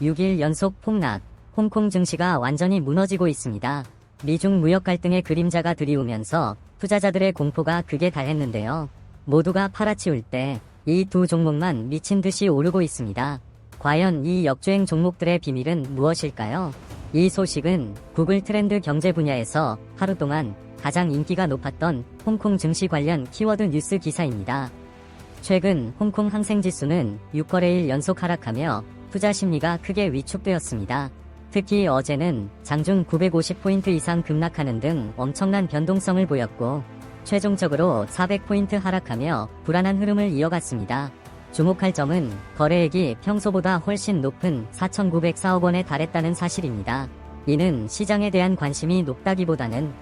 6일 연속 폭락, 홍콩 증시가 완전히 무너지고 있습니다. 미중 무역 갈등의 그림자가 드리우면서 투자자들의 공포가 극에 달했는데요. 모두가 팔아치울 때 이 두 종목만 미친 듯이 오르고 있습니다. 과연 이 역주행 종목들의 비밀은 무엇일까요? 이 소식은 구글 트렌드 경제 분야에서 하루 동안 가장 인기가 높았던 홍콩 증시 관련 키워드 뉴스 기사입니다. 최근 홍콩 항생지수는 6거래일 연속 하락하며 투자 심리가 크게 위축되었습니다. 특히 어제는 장중 950포인트 이상 급락하는 등 엄청난 변동성을 보였고 최종적으로 400포인트 하락하며 불안한 흐름을 이어갔습니다. 주목할 점은 거래액이 평소보다 훨씬 높은 4,904억 원에 달했다는 사실입니다. 이는 시장에 대한 관심이 높다기보다는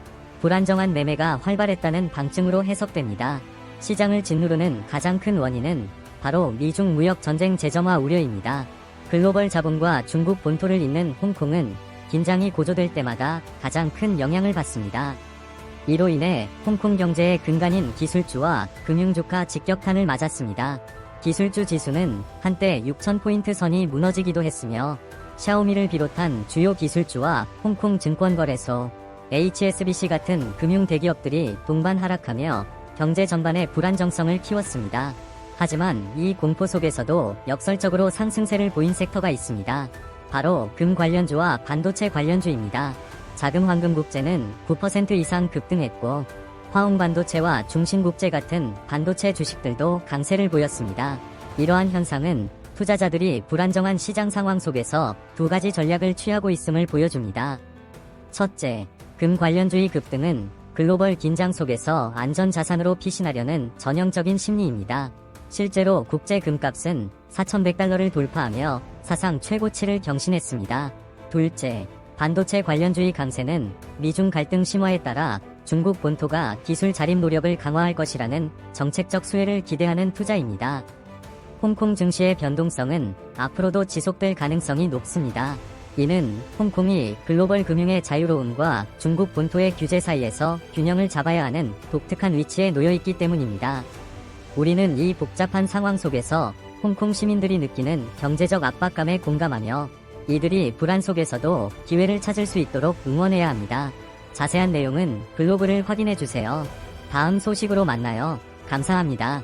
불안정한 매매가 활발했다는 방증으로 해석됩니다. 시장을 짓누르는 가장 큰 원인은 바로 미중 무역 전쟁 재점화 우려입니다. 글로벌 자본과 중국 본토를 잇는 홍콩은 긴장이 고조될 때마다 가장 큰 영향을 받습니다. 이로 인해 홍콩 경제의 근간인 기술주와 금융주가 직격탄을 맞았습니다. 기술주 지수는 한때 6,000포인트 선이 무너지기도 했으며 샤오미를 비롯한 주요 기술주와 홍콩 증권거래소, HSBC 같은 금융 대기업들이 동반 하락하며 경제 전반의 불안정성을 키웠습니다. 하지만 이 공포 속에서도 역설적으로 상승세를 보인 섹터가 있습니다. 바로 금 관련주와 반도체 관련주입니다. 자금 황금국제는 9% 이상 급등했고 화홍반도체와 중신국제 같은 반도체 주식들도 강세를 보였습니다. 이러한 현상은 투자자들이 불안정한 시장 상황 속에서 두 가지 전략을 취하고 있음을 보여줍니다. 첫째, 금 관련주의 급등은 글로벌 긴장 속에서 안전 자산으로 피신하려는 전형적인 심리입니다. 실제로 국제 금값은 4,100달러를 돌파하며 사상 최고치를 경신했습니다. 둘째, 반도체 관련주의 강세는 미중 갈등 심화에 따라 중국 본토가 기술 자립 노력을 강화할 것이라는 정책적 수혜를 기대하는 투자입니다. 홍콩 증시의 변동성은 앞으로도 지속될 가능성이 높습니다. 이는 홍콩이 글로벌 금융의 자유로움과 중국 본토의 규제 사이에서 균형을 잡아야 하는 독특한 위치에 놓여 있기 때문입니다. 우리는 이 복잡한 상황 속에서 홍콩 시민들이 느끼는 경제적 압박감에 공감하며 이들이 불안 속에서도 기회를 찾을 수 있도록 응원해야 합니다. 자세한 내용은 블로그를 확인해 주세요. 다음 소식으로 만나요. 감사합니다.